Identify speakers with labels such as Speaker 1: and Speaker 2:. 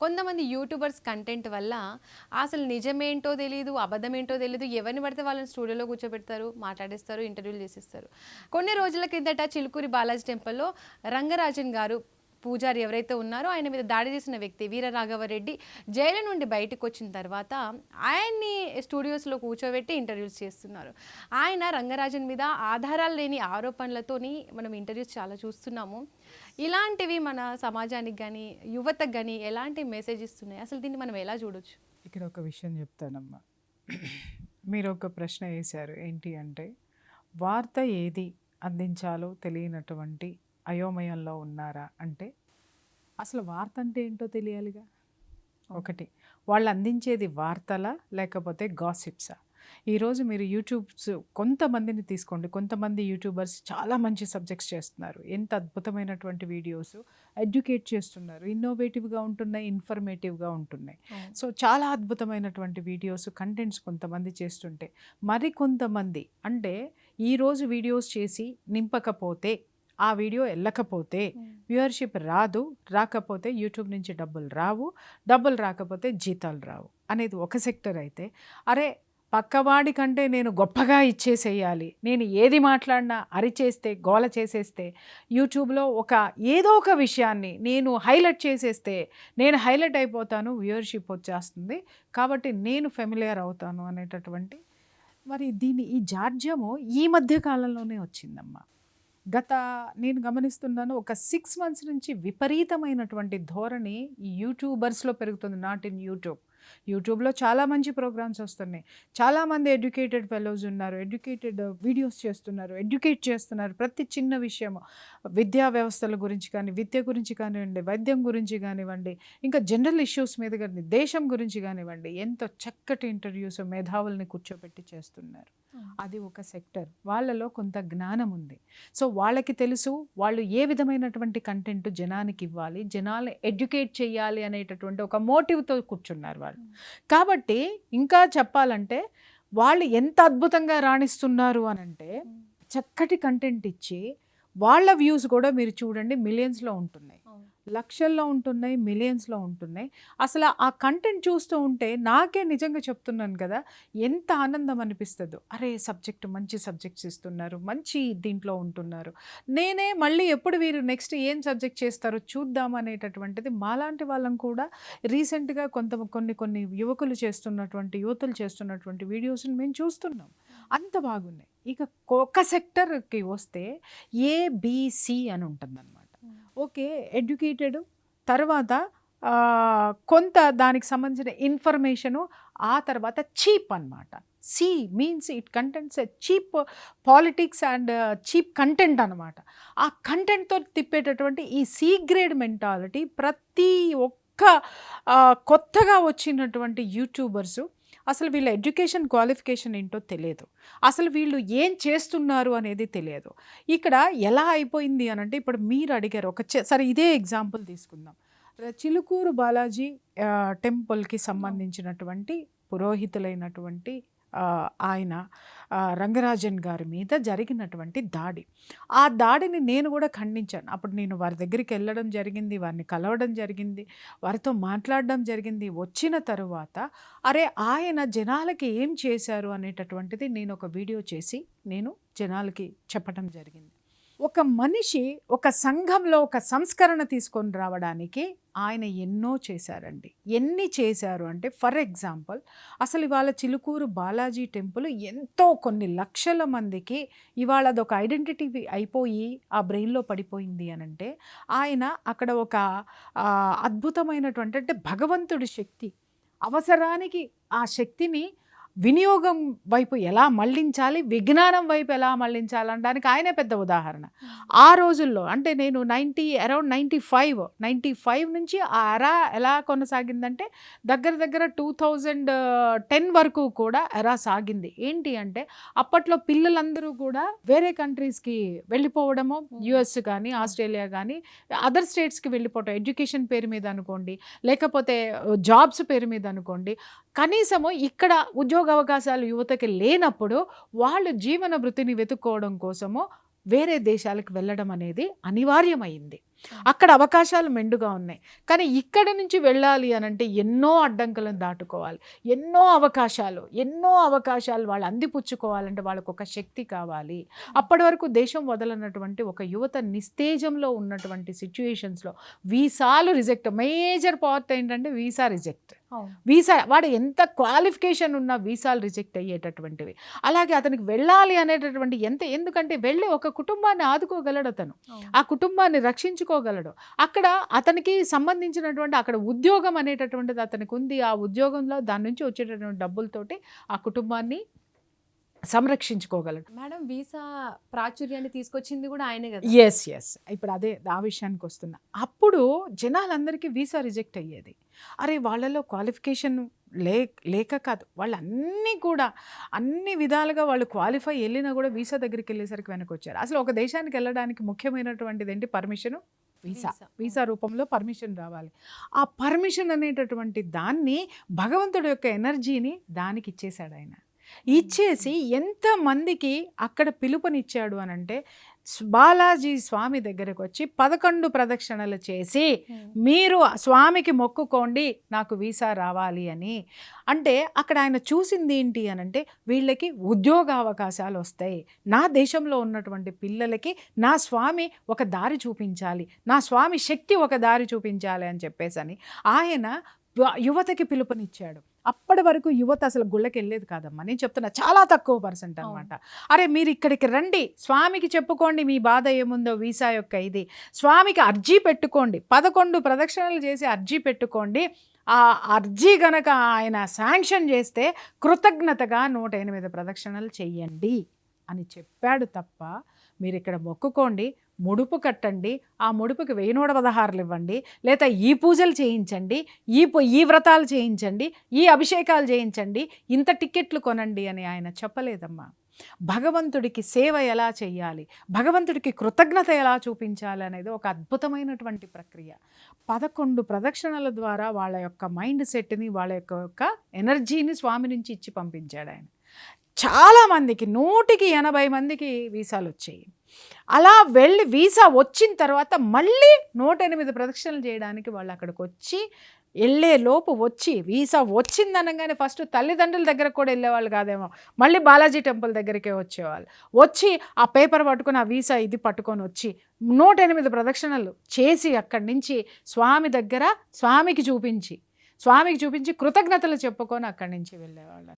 Speaker 1: కొంతమంది YouTubers content వల్ల అసలు నిజమేంటో తెలియదు అబద్ధమేంటో తెలియదు ఎవరిని పడితే వాళ్ళని స్టూడియోలో కూర్చోబెడతారు మాట్లాడేస్తారు ఇంటర్వ్యూలు చేసేస్తారు. కొన్ని రోజుల కిందట చిలుకూరి బాలాజీ టెంపుల్లో రంగరాజన్ గారు పూజారి ఎవరైతే ఉన్నారో ఆయన మీద దాడి చేసిన వ్యక్తి వీరరాఘవరెడ్డి జైలు నుండి బయటకు వచ్చిన తర్వాత ఆయన్ని స్టూడియోస్లో కూర్చోబెట్టి ఇంటర్వ్యూస్ చేస్తున్నారు. ఆయన రంగరాజన్ మీద ఆధారాలు లేని ఆరోపణలతోని మనం ఇంటర్వ్యూస్ చాలా చూస్తున్నాము. ఇలాంటివి మన సమాజానికి కానీ యువతకు కానీ ఎలాంటి మెసేజ్ ఇస్తున్నాయి? అసలు దీన్ని మనం ఎలా చూడొచ్చు?
Speaker 2: ఇక్కడ ఒక విషయం చెప్తానమ్మా. మీరు ఒక ప్రశ్న వేశారు ఏంటి అంటే వార్త ఏది అందించాలో తెలియనటువంటి అయోమయంలో ఉన్నారా? అంటే అసలు వార్త అంటే ఏంటో తెలియాలిగా? ఒకటి వాళ్ళు అందించేది వార్తలా లేకపోతే గాసిప్సా? ఈరోజు మీరు యూట్యూబ్స్ కొంతమందిని తీసుకోండి. కొంతమంది యూట్యూబర్స్ చాలా మంచి సబ్జెక్ట్స్ చేస్తున్నారు. ఎంత అద్భుతమైనటువంటి వీడియోస్ ఎడ్యుకేట్ చేస్తున్నారు. ఇన్నోవేటివ్గా ఉంటున్నాయి ఇన్ఫర్మేటివ్గా ఉంటున్నాయి. సో చాలా అద్భుతమైనటువంటి వీడియోస్ కంటెంట్స్ కొంతమంది చేస్తుంటే మరి కొంతమంది అంటే ఈరోజు వీడియోస్ చేసి నింపకపోతే ఆ వీడియో వెళ్ళకపోతే వ్యూవర్షిప్ రాదు రాకపోతే యూట్యూబ్ నుంచి డబ్బులు రావు డబ్బులు రాకపోతే జీతాలు రావు అనేది ఒక సెక్టర్ అయితే. అరే పక్కవాడి కంటే నేను గొప్పగా ఇచ్చేసేయాలి నేను ఏది మాట్లాడినా అరిచేస్తే గోల చేసేస్తే యూట్యూబ్లో ఒక ఏదో ఒక విషయాన్ని నేను హైలైట్ చేసేస్తే నేను హైలైట్ అయిపోతాను వ్యూవర్షిప్ వచ్చేస్తుంది. కాబట్టి నేను ఫెమిలియర్ అవుతాను అనేటటువంటి మరి దీని ఈ జాడ్యము ఈ మధ్య కాలంలోనే వచ్చిందమ్మా. గత నేను గమనిస్తున్నాను ఒక సిక్స్ మంత్స్ నుంచి విపరీతమైనటువంటి ధోరణి యూట్యూబర్స్లో పెరుగుతుంది నాట్ ఇన్ యూట్యూబ్. యూట్యూబ్లో చాలా మంచి ప్రోగ్రామ్స్ వస్తున్నాయి. చాలామంది ఎడ్యుకేటెడ్ ఫెలోస్ ఉన్నారు ఎడ్యుకేటెడ్ వీడియోస్ చేస్తున్నారు ఎడ్యుకేట్ చేస్తున్నారు ప్రతి చిన్న విషయము. విద్యా వ్యవస్థల గురించి కానీ విద్య గురించి కానివ్వండి వైద్యం గురించి కానివ్వండి ఇంకా జనరల్ ఇష్యూస్ మీద కానీ దేశం గురించి కానివ్వండి ఎంతో చక్కటి ఇంటర్వ్యూస్ మేధావుల్ని కూర్చోబెట్టి చేస్తున్నారు. అది ఒక సెక్టర్. వాళ్ళలో కొంత జ్ఞానం ఉంది. సో వాళ్ళకి తెలుసు వాళ్ళు ఏ విధమైనటువంటి కంటెంట్ జనానికి ఇవ్వాలి జనాల్ని ఎడ్యుకేట్ చేయాలి అనేటటువంటి ఒక మోటివ్తో కూర్చున్నారు వాళ్ళు. కాబట్టి ఇంకా చెప్పాలంటే వాళ్ళు ఎంత అద్భుతంగా రాణిస్తున్నారు అని అంటే చక్కటి కంటెంట్ ఇచ్చి వాళ్ళ వ్యూస్ కూడా మీరు చూడండి మిలియన్స్లో ఉంటున్నాయి. లక్షల్లో ఉంటున్నాయి మిలియన్స్లో ఉంటున్నాయి. అసలు ఆ కంటెంట్ చూస్తూ ఉంటే నాకే నిజంగా చెప్తున్నాను కదా ఎంత ఆనందం అనిపిస్తుందో. అరే సబ్జెక్ట్ మంచి సబ్జెక్ట్స్ ఇస్తున్నారు మంచి దీంట్లో ఉంటున్నారు. నేనే మళ్ళీ ఎప్పుడు వీరు నెక్స్ట్ ఏం సబ్జెక్ట్ చేస్తారో చూద్దాం అనేటటువంటిది మాలాంటి వాళ్ళం కూడా రీసెంట్గా కొంత కొన్ని కొన్ని యువకులు చేస్తున్నటువంటి యువతులు చేస్తున్నటువంటి వీడియోస్ని మేము చూస్తున్నాం. అంత బాగున్నాయి. ఇక ఒక సెక్టర్కి వస్తే ఏబిసి అని ఉంటుందన్నమాట. Okay educated. తర్వాత కొంత దానికి సంబంధించిన ఇన్ఫర్మేషను ఆ తర్వాత చీప్ అన్నమాట. C means it contents cheap politics and cheap content అనమాట ఆ కంటెంట్తో తిప్పేటటువంటి ఈ సి గ్రేడ్ మెంటాలిటీ ప్రతి ఒక్క కొత్తగా వచ్చినటువంటి యూట్యూబర్సు అసలు వీళ్ళ ఎడ్యుకేషన్ క్వాలిఫికేషన్ ఏంటో తెలియదు. అసలు వీళ్ళు ఏం చేస్తున్నారు అనేది తెలియదు. ఇక్కడ ఎలా అయిపోయింది అని అంటే ఇప్పుడు మీరు అడిగారు ఒక సరే ఇదే ఎగ్జాంపుల్ తీసుకుందాం. చిలుకూరు బాలాజీ టెంపుల్కి సంబంధించినటువంటి పురోహితులైనటువంటి ఆయన రంగరాజన్ గారి మీద జరిగినటువంటి దాడి. ఆ దాడిని నేను కూడా ఖండించాను. అప్పుడు నేను వారి దగ్గరికి వెళ్ళడం జరిగింది వారిని కలవడం జరిగింది వారితో మాట్లాడడం జరిగింది. వచ్చిన తరువాత అరే ఆయన జనాలకి ఏం చేశారు అనేటటువంటిది నేను ఒక వీడియో చేసి నేను జనాలకి చెప్పడం జరిగింది. ఒక మనిషి ఒక సంఘంలో ఒక సంస్కరణ తీసుకొని రావడానికి ఆయన ఎన్నో చేశారండి. ఎన్ని చేశారు అంటే ఫర్ ఎగ్జాంపుల్ అసలు ఇవాళ చిలుకూరు బాలాజీ టెంపుల్ ఎంతో కొన్ని లక్షల మందికి ఇవాళ అదొక ఐడెంటిటీ అయిపోయి ఆ బ్రెయిన్లో పడిపోయింది అని అంటే ఆయన అక్కడ ఒక అద్భుతమైనటువంటి అంటే భగవంతుడి శక్తి అవసరానికి ఆ శక్తిని వినియోగం వైపు ఎలా మళ్ళించాలి విజ్ఞానం వైపు ఎలా మళ్ళించాలనడానికి ఆయనే పెద్ద ఉదాహరణ. ఆ రోజుల్లో అంటే నేను ninety around ninety five ninety five నుంచి ఆ ఎరా ఎలా కొనసాగిందంటే దగ్గర దగ్గర టూ థౌజండ్ టెన్ వరకు కూడా ఎరా సాగింది. ఏంటి అంటే అప్పట్లో పిల్లలందరూ కూడా వేరే కంట్రీస్కి వెళ్ళిపోవడము యుఎస్ కానీ ఆస్ట్రేలియా కానీ అదర్ స్టేట్స్కి వెళ్ళిపోవటం. ఎడ్యుకేషన్ పేరు మీద అనుకోండి లేకపోతే జాబ్స్ పేరు మీద అనుకోండి కనీసము ఇక్కడ ఉద్యోగ అవకాశాలు యువతకి లేనప్పుడు వాళ్ళు జీవన వృత్తిని వెతుక్కోవడం కోసము వేరే దేశాలకు వెళ్ళడం అనేది అనివార్యమైంది. అక్కడ అవకాశాలు మెండుగా ఉన్నాయి. కానీ ఇక్కడి నుంచి వెళ్ళాలి అని అంటే ఎన్నో అడ్డంకులను దాటుకోవాలి. ఎన్నో అవకాశాలు ఎన్నో అవకాశాలు వాళ్ళు అందిపుచ్చుకోవాలంటే వాళ్ళకు ఒక శక్తి కావాలి. అప్పటి వరకు దేశం వదలనటువంటి ఒక యువత నిస్తేజంలో ఉన్నటువంటి సిచ్యుయేషన్స్లో వీసాలు రిజెక్ట్. మేజర్ పార్ట్ ఏంటంటే వీసా రిజెక్ట్. వీసా వాడు ఎంత క్వాలిఫికేషన్ ఉన్నా వీసాలు రిజెక్ట్ అయ్యేటటువంటివి. అలాగే అతనికి వెళ్ళాలి అనేటటువంటి ఎంత ఎందుకంటే వెళ్ళి ఒక కుటుంబాన్ని ఆదుకోగలడు అతను. ఆ కుటుంబాన్ని రక్షించుకోగలడు అక్కడ అతనికి సంబంధించినటువంటి అక్కడ ఉద్యోగం అనేటటువంటిది అతనికి ఉంది ఆ ఉద్యోగంలో దాని నుంచి వచ్చేటటువంటి డబ్బులతోటి ఆ కుటుంబాన్ని సంరక్షించుకోగలడు.
Speaker 1: మేడం వీసా ప్రాచుర్యాన్ని తీసుకొచ్చింది కూడా ఆయనే కదా?
Speaker 2: ఎస్ ఎస్ ఇప్పుడు అదే ఆ విషయానికి వస్తున్నా. అప్పుడు జనాలందరికీ వీసా రిజెక్ట్ అయ్యేది. అరే వాళ్ళలో క్వాలిఫికేషన్ లే లేక కాదు. వాళ్ళన్నీ కూడా అన్ని విధాలుగా వాళ్ళు క్వాలిఫై వెళ్ళినా కూడా వీసా దగ్గరికి వెళ్ళేసరికి వెనక్కి వచ్చారు అసలు ఒక దేశానికి వెళ్ళడానికి ముఖ్యమైనటువంటిది ఏంటి పర్మిషన్? Visa
Speaker 1: visa.
Speaker 2: రూపంలో పర్మిషన్ రావాలి. ఆ పర్మిషన్ అనేటటువంటి దాన్ని భగవంతుడి యొక్క ఎనర్జీని దానికి ఇచ్చేశాడు ఆయన. ఇచ్చేసి ఎంతమందికి అక్కడ పిలుపునిచ్చాడు అని అంటే బాలాజీ స్వామి దగ్గరకు వచ్చి పదకొండు ప్రదక్షిణలు చేసి మీరు స్వామికి మొక్కుకోండి నాకు వీసా రావాలి అని. అంటే అక్కడ ఆయన చూసింది ఏంటి అని అంటే వీళ్ళకి ఉద్యోగ అవకాశాలు వస్తాయి. నా దేశంలో ఉన్నటువంటి పిల్లలకి నా స్వామి ఒక దారి చూపించాలి. నా స్వామి శక్తి ఒక దారి చూపించాలి అని చెప్పేసని. ఆయన వ- యువతకి పిలుపునిచ్చాడు. అప్పటి వరకు యువత అసలు గుళ్ళకి వెళ్ళేది కాదమ్మా. నేను చెప్తున్నా చాలా తక్కువ పర్సెంట్ అనమాట అరే మీరు ఇక్కడికి రండి. స్వామికి చెప్పుకోండి మీ బాధ ఏముందో వీసా యొక్క ఇది. స్వామికి అర్జీ పెట్టుకోండి. పదకొండు ప్రదక్షిణలు చేసి అర్జీ పెట్టుకోండి. ఆ అర్జీ గనక ఆయన శాంక్షన్ చేస్తే కృతజ్ఞతగా నూట ఎనిమిది ప్రదక్షిణలు చెయ్యండి అని చెప్పాడు తప్ప మీరు ఇక్కడ మొక్కుకోండి ముడుపు కట్టండి ఆ ముడుపుకి వెయ్యి నూట పదహారులు ఇవ్వండి లేదా ఈ పూజలు చేయించండి ఈ ఈ వ్రతాలు చేయించండి ఈ అభిషేకాలు చేయించండి ఇంత టిక్కెట్లు కొనండి అని ఆయన చెప్పలేదమ్మా. భగవంతుడికి సేవ ఎలా చేయాలి భగవంతుడికి కృతజ్ఞత ఎలా చూపించాలి అనేది ఒక అద్భుతమైనటువంటి ప్రక్రియ. పదకొండు ప్రదక్షిణల ద్వారా వాళ్ళ యొక్క మైండ్ సెట్ని వాళ్ళ యొక్క యొక్క ఎనర్జీని స్వామి నుంచి ఇచ్చి పంపించాడు ఆయన. చాలామందికి నూటికి ఎనభై మందికి వీసాలు వచ్చాయి. అలా వెళ్ళి వీసా వచ్చిన తర్వాత మళ్ళీ నూట ఎనిమిది ప్రదక్షిణలు చేయడానికి వాళ్ళు అక్కడికి వచ్చి వెళ్ళే లోపు వచ్చి వీసా వచ్చిందనగానే ఫస్ట్ తల్లిదండ్రుల దగ్గర కూడా వెళ్ళేవాళ్ళు కాదేమో మళ్ళీ బాలాజీ టెంపుల్ దగ్గరికే వచ్చేవాళ్ళు. వచ్చి ఆ పేపర్ పట్టుకొని ఆ వీసా ఇది పట్టుకొని వచ్చి నూట ఎనిమిది ప్రదక్షిణలు చేసి అక్కడి నుంచి స్వామి దగ్గర స్వామికి చూపించి స్వామికి చూపించి కృతజ్ఞతలు చెప్పుకొని అక్కడి నుంచి వెళ్ళేవాళ్ళు.